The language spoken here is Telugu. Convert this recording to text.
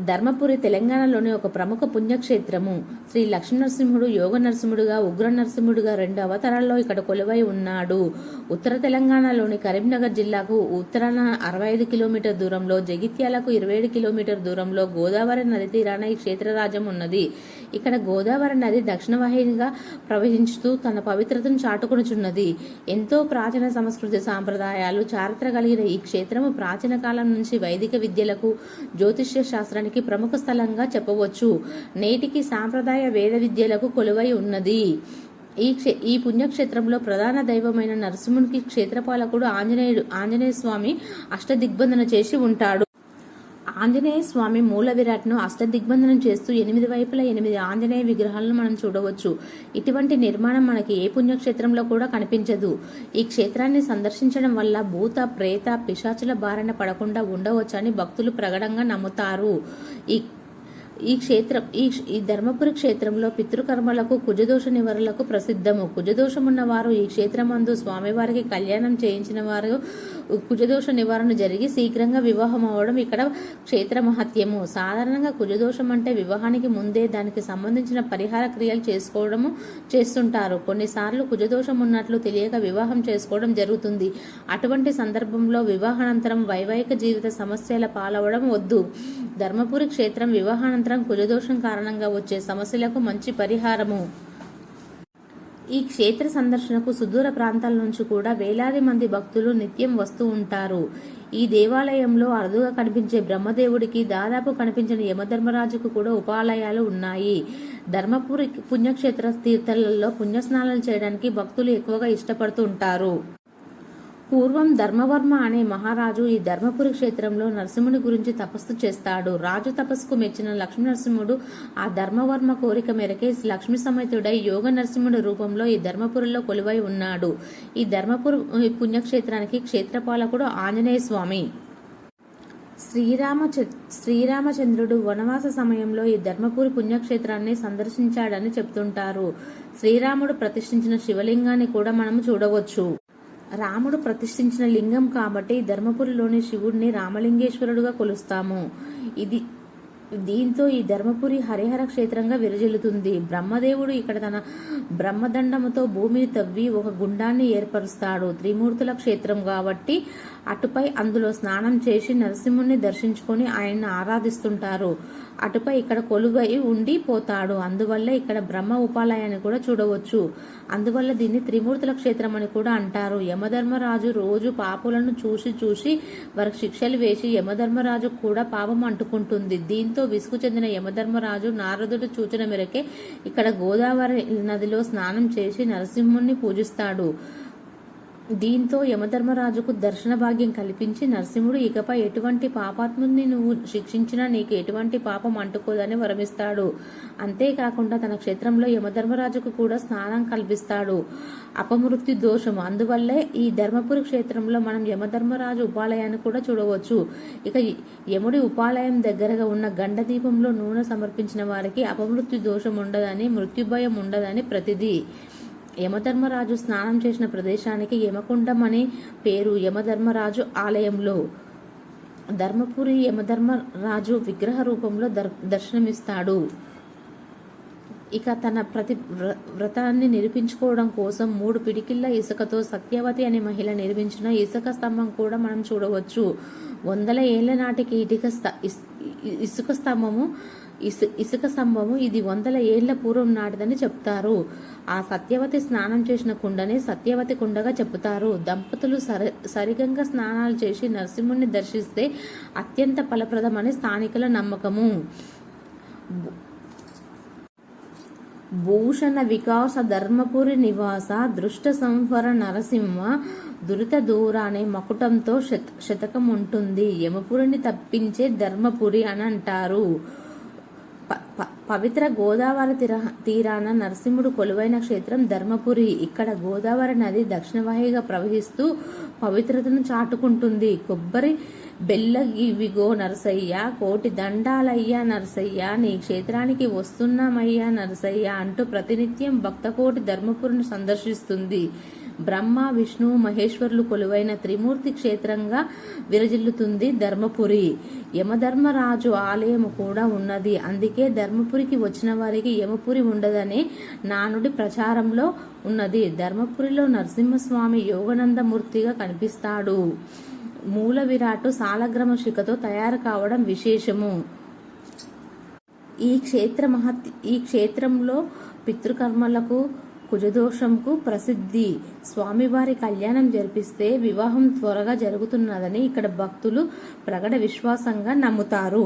ధర్మపురి తెలంగాణలోని ఒక ప్రముఖ పుణ్యక్షేత్రము. శ్రీ లక్ష్మీనరసింహుడు యోగ నరసింహుడుగా ఉగ్ర నరసింహుడుగా రెండు అవతారాల్లో ఇక్కడ కొలువై ఉన్నాడు. ఉత్తర తెలంగాణలోని కరీంనగర్ జిల్లాకు ఉత్తరాన అరవై ఐదు కిలోమీటర్ దూరంలో జగిత్యాలకు ఇరవై ఏడు కిలోమీటర్ దూరంలో గోదావరి నది తీరాన ఈ క్షేత్రరాజ్యం ఉన్నది. ఇక్కడ గోదావరి నది దక్షిణ వాహినిగా ప్రవహించుతూ తన పవిత్రతను చాటుకొనుచున్నది. ఎంతో ప్రాచీన సంస్కృతి సాంప్రదాయాలు చారిత్ర కలిగిన ఈ క్షేత్రము ప్రాచీన కాలం నుంచి వైదిక విద్యలకు జ్యోతిష్య శాస్త్రానికి ప్రముఖ స్థలంగా చెప్పవచ్చు. నేటికి సాంప్రదాయ వేద విద్యలకు కొలువై ఉన్నది. ఈ క్షే ఈ పుణ్యక్షేత్రంలో ప్రధాన దైవమైన నరసింహునికి క్షేత్రపాలకుడు ఆంజనేయుడు ఆంజనేయ స్వామి అష్టదిగ్బంధన చేసి ఉంటాడు. ఆంజనేయ స్వామి మూల విరాట్ను అష్టదిగ్బంధనం చేస్తూ ఎనిమిది వైపుల ఎనిమిది ఆంజనేయ విగ్రహాలను మనం చూడవచ్చు. ఇటువంటి నిర్మాణం మనకి ఏ పుణ్యక్షేత్రంలో కూడా కనిపించదు. ఈ క్షేత్రాన్ని సందర్శించడం వల్ల భూత ప్రేత పిశాచుల బారిన పడకుండా ఉండవచ్చని భక్తులు ప్రగడంగా నమ్ముతారు. ఈ ఈ క్షేత్రం ఈ ఈ ధర్మపురి క్షేత్రంలో పితృకర్మలకు కుజదోష నివారణలకు ప్రసిద్ధము. కుజదోషమున్న వారు ఈ క్షేత్రమందు స్వామివారికి కళ్యాణం చేయించిన వారు కుజదోష నివారణ జరిగి శీఘ్రంగా వివాహం అవ్వడం ఇక్కడ క్షేత్ర మహత్యము. సాధారణంగా కుజదోషం అంటే వివాహానికి ముందే దానికి సంబంధించిన పరిహార క్రియలు చేసుకోవడము చేస్తుంటారు. కొన్నిసార్లు కుజదోషం ఉన్నట్లు తెలియక వివాహం చేసుకోవడం జరుగుతుంది. అటువంటి సందర్భంలో వివాహానంతరం వైవాహిక జీవిత సమస్యల పాలవడం వద్దు. ధర్మపురి క్షేత్రం వివాహానంతరం కుజదోషం కారణంగా వచ్చే సమస్యలకు మంచి పరిహారము. ఈ క్షేత్ర సందర్శనకు సుదూర ప్రాంతాల నుంచి కూడా వేలాది మంది భక్తులు నిత్యం వస్తూ ఉంటారు. ఈ దేవాలయంలో అరుదుగా కనిపించే బ్రహ్మదేవుడికి దాదాపు కనిపించిన యమధర్మరాజుకు కూడా ఉపాలయాలు ఉన్నాయి. ధర్మపురి పుణ్యక్షేత్ర తీర్థాలలో పుణ్యస్నానాలు చేయడానికి భక్తులు ఎక్కువగా ఇష్టపడుతూ ఉంటారు. పూర్వం ధర్మవర్మ అనే మహారాజు ఈ ధర్మపురి క్షేత్రంలో నరసింహుని గురించి తపస్సు చేస్తాడు. రాజు తపస్సుకు మెచ్చిన లక్ష్మీ నరసింహుడు ఆ ధర్మవర్మ కోరిక మేరకే లక్ష్మీ సమేతుడై యోగ నరసింహుడి రూపంలో ఈ ధర్మపురిలో కొలువై ఉన్నాడు. ఈ ధర్మపురి పుణ్యక్షేత్రానికి క్షేత్రపాలకుడు ఆంజనేయ స్వామి. శ్రీరామ శ్రీరామచంద్రుడు వనవాస సమయంలో ఈ ధర్మపురి పుణ్యక్షేత్రాన్ని సందర్శించాడని చెప్తుంటారు. శ్రీరాముడు ప్రతిష్ఠించిన శివలింగాన్ని కూడా మనం చూడవచ్చు. రాముడు ప్రతిష్ఠించిన లింగం కాబట్టి ధర్మపురిలోని శివుడిని రామలింగేశ్వరుడుగా కొలుస్తాము. ఇది దీంతో ఈ ధర్మపురి హరిహర క్షేత్రంగా విరజిల్లుతుంది. బ్రహ్మదేవుడు ఇక్కడ తన బ్రహ్మదండముతో భూమిని తవ్వి ఒక గుండాన్ని ఏర్పరుస్తాడు. త్రిమూర్తుల క్షేత్రం కాబట్టి అటుపై అందులో స్నానం చేసి నరసింహుని దర్శించుకొని ఆయన్ని ఆరాధిస్తుంటారు. అటుపై ఇక్కడ కొలువై ఉండి పోతాడు. అందువల్ల ఇక్కడ బ్రహ్మ ఉపాలయాన్ని కూడా చూడవచ్చు. అందువల్ల దీన్ని త్రిమూర్తుల క్షేత్రం అని కూడా అంటారు. యమధర్మరాజు రోజు పాపులను చూసి చూసి వారికి శిక్షలు వేసి యమధర్మరాజు కూడా పాపం అంటుకుంటుంది. దీంతో విసుగు చెందిన యమధర్మరాజు నారదుడు సూచన మేరకే ఇక్కడ గోదావరి నదిలో స్నానం చేసి నరసింహుణ్ణి పూజిస్తాడు. దీంతో యమధర్మరాజుకు దర్శన భాగ్యం కల్పించి నరసింహుడు ఇకపై ఎటువంటి పాపాత్ముని నువ్వు శిక్షించినా నీకు ఎటువంటి పాపం అంటుకోదని వరమిస్తాడు. అంతేకాకుండా తన క్షేత్రంలో యమధర్మరాజుకు కూడా స్నానం కల్పిస్తాడు. అపమృత్యు దోషం అందువల్లే ఈ ధర్మపురి క్షేత్రంలో మనం యమధర్మరాజు ఉపాలయాన్ని కూడా చూడవచ్చు. ఇక యముడి ఉపాలయం దగ్గరగా ఉన్న గండ దీపంలో నూనె సమర్పించిన వారికి అపమృత్యు దోషం ఉండదని మృత్యుభయం ఉండదని ప్రతిదీ. యమధర్మరాజు స్నానం చేసిన ప్రదేశానికి యమకుండం అనే పేరు యమధర్మరాజు ఆలయంలో. ధర్మపురి యమధర్మరాజు విగ్రహ రూపంలో దర్ దర్శనమిస్తాడు. ఇక తన ప్రతి వ్రతాన్ని నిరూపించుకోవడం కోసం మూడు పిడికిళ్ళ ఇసుకతో సత్యవతి అనే మహిళ నిర్మించిన ఇసుక స్తంభం కూడా మనం చూడవచ్చు. వందల ఏళ్ళ నాటికి ఇటుక ఇసుక స్తంభము ఇసు ఇసుక స్తంభము ఇది వందల ఏళ్ళ పూర్వం నాటిదని చెప్తారు. ఆ సత్యవతి స్నానం చేసిన కుండని సత్యవతి కుండగా చెప్తారు దంపతులు సరి సరిగంగా స్నానాలు చేసి నరసింహుని దర్శిస్తే అత్యంత ఫలప్రదమని స్థానికుల నమ్మకము. భూషణ వికాస ధర్మపురి నివాస దృష్ట సంవర నరసింహ దురిత దూరానే మకుటంతో శత శతకం ఉంటుంది యమపురిని తప్పించే ధర్మపురి అని అంటారు పవిత్ర గోదావరి తీరా తీరాన నరసింహుడు కొలువైన క్షేత్రం ధర్మపురి. ఇక్కడ గోదావరి నది దక్షిణవాహిగా ప్రవహిస్తూ పవిత్రతను చాటుకుంటుంది. కొబ్బరి బెల్ల ఇవిగో నరసయ్య కోటి దండాలయ్యా నరసయ్య నీ క్షేత్రానికి వస్తున్నామయ్యా నరసయ్య అంటూ ప్రతినిత్యం భక్తకోటి ధర్మపురిని సందర్శిస్తుంది. బ్రహ్మ విష్ణు మహేశ్వరులు కొలువైన త్రిమూర్తి క్షేత్రంగా విరజిల్లుతుంది ధర్మపురి. యమధర్మరాజు ఆలయం కూడా ఉన్నది. అందుకే ధర్మపురికి వచ్చిన వారికి యమపురి ఉండదనే నానుడి ప్రచారంలో ఉన్నది. ధర్మపురిలో నరసింహస్వామి యోగనందమూర్తిగా కనిపిస్తాడు. మూల విరాటు సాలగ్రమ శిఖతో తయారు కావడం విశేషము. ఈ క్షేత్ర మహత్ ఈ క్షేత్రంలో పితృకర్మలకు కుజదోషంకు ప్రసిద్ధి. స్వామివారి కళ్యాణం జరిపిస్తే వివాహం త్వరగా జరుగుతున్నదని ఇక్కడ భక్తులు ప్రగడ విశ్వాసంగా నమ్ముతారు.